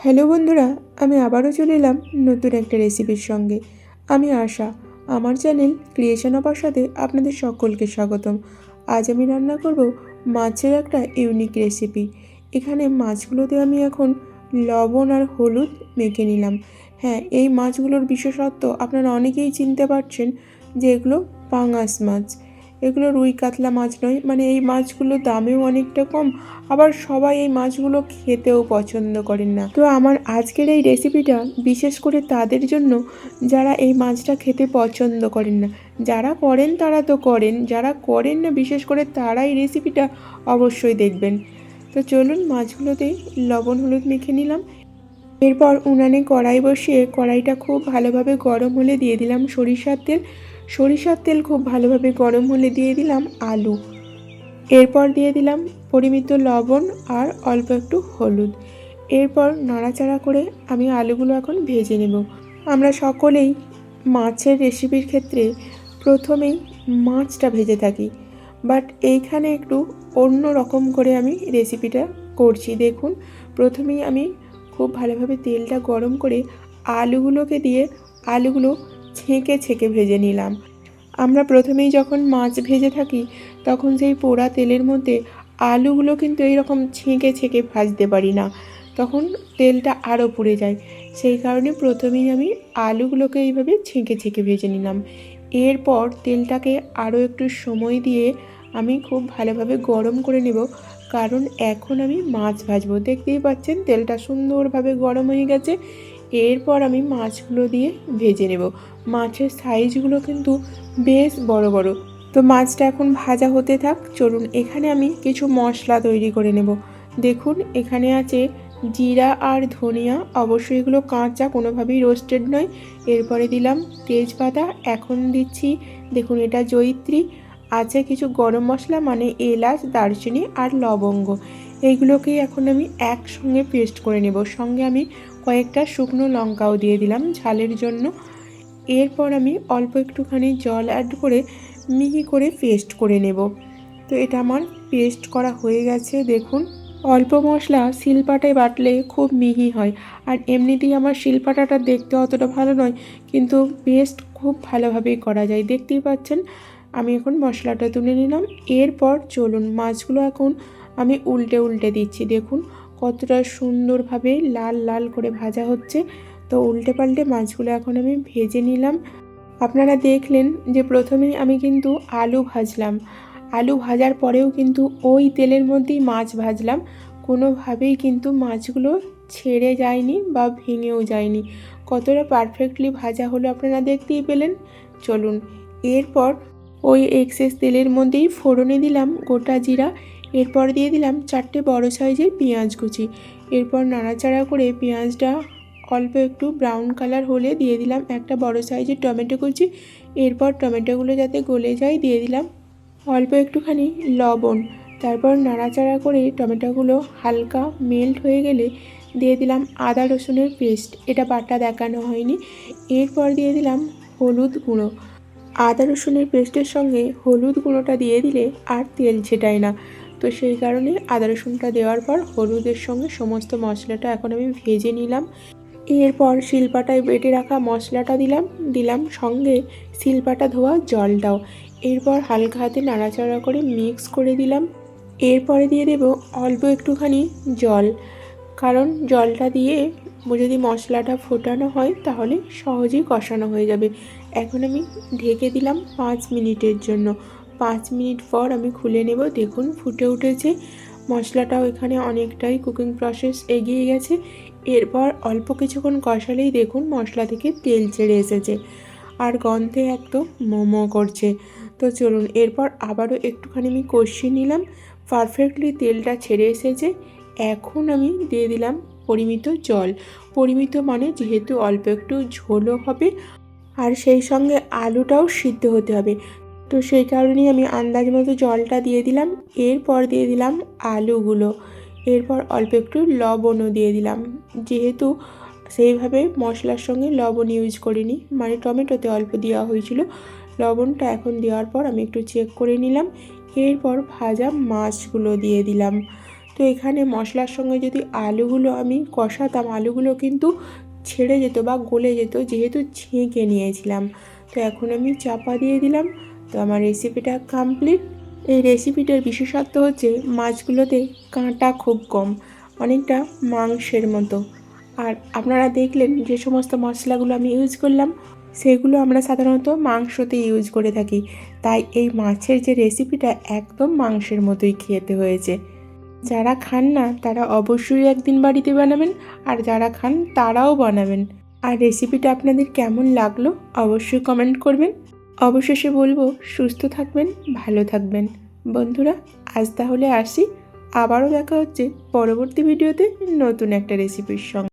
Hello বন্ধুরা, আমি আবারও চলে এলাম নতুন একটা রেসিপির সঙ্গে। আমি আশা, আমার চ্যানেল ক্রিয়েশন অফ সাথে আপনাদের সকলকে স্বাগতম। আজ আমি রান্না করব মাছের একটা ইউনিক রেসিপি। এখানে মাছগুলোতে আমি এখন লবণ আর হলুদ মেখে নিলাম। হ্যাঁ এই মাছগুলোর বিশেষত্ব আপনারা অনেকেই চিনতে পারছেন যে এগুলো পাঙাশ মাছ। এগুলো রুই, কাতলা মাছ নয়। মানে এই মাছগুলো দামেও অনেকটা কম, আবার সবাই এই মাছগুলো খেতেও পছন্দ করেন না। তো আমার আজকের এই রেসিপিটা বিশেষ করে তাদের জন্য যারা এই মাছটা খেতে পছন্দ করেন না। যারা করেন তারা তো করেন, যারা করেন না বিশেষ করে তারা এই রেসিপিটা অবশ্যই দেখবেন। তো চলুন মাছগুলোতে লবণ, হলুদ মেখে নিলাম। এরপর উনানে কড়াই বসিয়ে কড়াইটা খুব ভালোভাবে গরম হলে দিয়ে দিলাম সরিষার তেল। সরিষার তেল খুব ভালোভাবে গরম হলে দিয়ে দিলাম আলু। এরপর দিয়ে দিলাম পরিমিত লবণ আর অল্প একটু হলুদ। এরপর নাড়াচাড়া করে আমি আলুগুলো এখন ভেজে নেব। আমরা সকলেই মাছের রেসিপির ক্ষেত্রে প্রথমেই মাছটা ভেজে থাকি, বাট এইখানে একটু অন্য রকম করে আমি রেসিপিটা করছি। দেখুন, প্রথমেই আমি খুব ভালোভাবে তেলটা গরম করে আলুগুলোকে দিয়ে আলুগুলো ছেঁকে ছেঁকে ভেজে নিলাম। আমরা প্রথমেই যখন মাছ ভেজে থাকি, তখন সেই পোড়া তেলের মধ্যে আলুগুলো কিন্তু এইরকম ছেঁকে ছেঁকে ভাজতে পারি না। তখন তেলটা আরও পুড়ে যায়। সেই কারণে প্রথমেই আমি আলুগুলোকে এইভাবে ছেঁকে ছেঁকে ভেজে নিলাম। এরপর তেলটাকে আরও একটু সময় দিয়ে আমি খুব ভালোভাবে গরম করে নেব। কারণ এখন আমি মাছ ভাজবো। দেখতেই পাচ্ছেন, তেলটা সুন্দরভাবে গরম হয়ে গেছে। এরপর আমি মাছগুলো দিয়ে ভেজে নেব। মাছের সাইজগুলো কিন্তু বেশ বড় বড়। তো মাছটা এখন ভাজা হতে থাক, চলুন এখানে আমি কিছু মশলা তৈরি করে নেব। দেখুন, এখানে আছে জিরা আর ধনিয়া। অবশ্যই এগুলো কাঁচা, কোনোভাবেই রোস্টেড নয়। এরপরে দিলাম তেজপাতা। এখন দিচ্ছি, দেখুন এটা জয়িত্রী। আছে কিছু গরম মশলা মানে এলাচ, দারচিনি আর লবঙ্গ। এইগুলোকেই এখন আমি একসঙ্গে পেস্ট করে নেব। সঙ্গে আমি কয়েকটা শুকনো লঙ্কাও দিয়ে দিলাম ঝালের জন্য। এরপর আমি অল্প একটুখানি জল অ্যাড করে মিহি করে পেস্ট করে নেব। তো এটা আমার পেস্ট করা হয়ে গেছে, দেখুন। অল্প মশলা শিলপাটায় বাটলে খুব মিহি হয়। আর এমনিতেই আমার শিলপাটাটা দেখতে অতটা ভালো নয়, কিন্তু পেস্ট খুব ভালোভাবেই করা যায়। দেখতেই পাচ্ছেন, আমি এখন মশলাটা তুলে নিলাম। এরপর চলুন, মাছগুলো এখন আমি উল্টে উল্টে দিচ্ছি, দেখুন। কতটা সুন্দরভাবে লাল লাল করে ভাজা হচ্ছে। তো উল্টে পাল্টে মাছগুলো এখন আমি ভেজে নিলাম। আপনারা দেখলেন যে প্রথমেই আমি কিন্তু আলু ভাজলাম। আলু ভাজার পরেও কিন্তু ওই তেলের মধ্যেই মাছ ভাজলাম। কোনোভাবেই কিন্তু মাছগুলো ছেড়ে যায়নি বা ভেঙেও যায়নি। কতটা পারফেক্টলি ভাজা হলো আপনারা দেখতেই পেলেন। চলুন, এরপর ওই এক্সেস তেলের মধ্যেই ফোড়নে দিলাম গোটা জিরা। এরপর দিয়ে দিলাম চারটে বড় সাইজের পেঁয়াজ কুচি। এরপর নাড়াচাড়া করে পেঁয়াজটা অল্প একটু ব্রাউন কালার হলে দিয়ে দিলাম একটা বড় সাইজের টমেটো কুচি। এরপর টমেটোগুলো যাতে গলে যায় দিয়ে দিলাম অল্প একটুখানি লবণ। তারপর নাড়াচাড়া করে টমেটোগুলো হালকা মেল্ট হয়ে গেলে দিয়ে দিলাম আদা রসুনের পেস্ট। এটা বাটা দেখানো হয়নি। এরপর দিয়ে দিলাম হলুদ গুঁড়ো। আদা রসুনের পেস্টের সঙ্গে হলুদ গুঁড়োটা দিয়ে দিলে আর তেল ছেটায় না। তো সেই কারণে আদা রসুনটা দেওয়ার পর হলুদের সঙ্গে সমস্ত মশলাটা এখন আমি ভেজে নিলাম। এরপর শিলপাটায় বেটে রাখা মশলাটা দিলাম দিলাম সঙ্গে শিলপাটা ধোয়া জলটাও। এরপর হালকা হাতে নাড়াচাড়া করে মিক্স করে দিলাম। এরপরে দিয়ে দেব অল্প একটুখানি জল। কারণ জলটা দিয়ে যদি মশলাটা ফোটানো হয় তাহলে সহজেই কষানো হয়ে যাবে। এখন আমি ঢেকে দিলাম পাঁচ মিনিটের জন্য। পাঁচ মিনিট পর আমি খুলে নেব। দেখুন, ফুটে উঠেছে। মশলাটাও এখানে অনেকটাই কুকিং প্রসেস এগিয়ে গেছে। এরপর অল্প কিছুক্ষণ কষালেই দেখুন মশলা থেকে তেল ছেড়ে এসেছে আর গন্ধে একদম মোমো করছে। তো চলুন, এরপর আবারও একটুখানি আমি কষিয়ে নিলাম। পারফেক্টলি তেলটা ছেড়ে এসেছে। এখন আমি দিয়ে দিলাম পরিমিত জল। পরিমিত মানে যেহেতু অল্প একটু ঝোলও হবে আর সেই সঙ্গে আলুটাও সিদ্ধ হতে হবে। তো সেই কারণেই আমি আন্দাজ মতো জলটা দিয়ে দিলাম, এরপর দিয়ে দিলাম আলুগুলো। এরপর অল্প একটু লবণও দিয়ে দিলাম। যেহেতু সেইভাবে মশলার সঙ্গে লবণ ইউজ করিনি মানে টমেটোতে অল্প দেওয়া হয়েছিল, লবণটা এখন দেওয়ার পর আমি একটু চেক করে নিলাম। এরপর ভাজা মাছগুলো দিয়ে দিলাম। তো এখানে মশলার সঙ্গে যদি আলুগুলো আমি কষাতাম, আলুগুলো কিন্তু ছেড়ে যেত বা গলে যেত, যেহেতু ছেঁকে নিয়েছিলাম। তো এখন আমি চাপা দিয়ে দিলাম। তো আমার রেসিপিটা কমপ্লিট এই রেসিপিটার বিশেষত্ব হচ্ছে মাছগুলোতে কাঁটা খুব কম, অনেকটা মাংসের মতো। আর আপনারা দেখলেন যে সমস্ত মশলাগুলো আমি ইউজ করলাম, সেগুলো আমরা সাধারণত মাংসতে ইউজ করে থাকি। তাই এই মাছের যে রেসিপিটা একদম মাংসের মতোই খেতে হয়েছে। যারা খান না, তারা অবশ্যই একদিন বাড়িতে বানাবেন, আর যারা খান তারাও বানাবেন। আর রেসিপিটা আপনাদের কেমন লাগল, অবশ্যই কমেন্ট করবেন। অবশেষে বলব, সুস্থ থাকবেন, ভালো থাকবেন। বন্ধুরা, আজ তাহলে আসি। আবারও দেখা হচ্ছে পরবর্তী ভিডিওতে নতুন একটা রেসিপির সঙ্গে।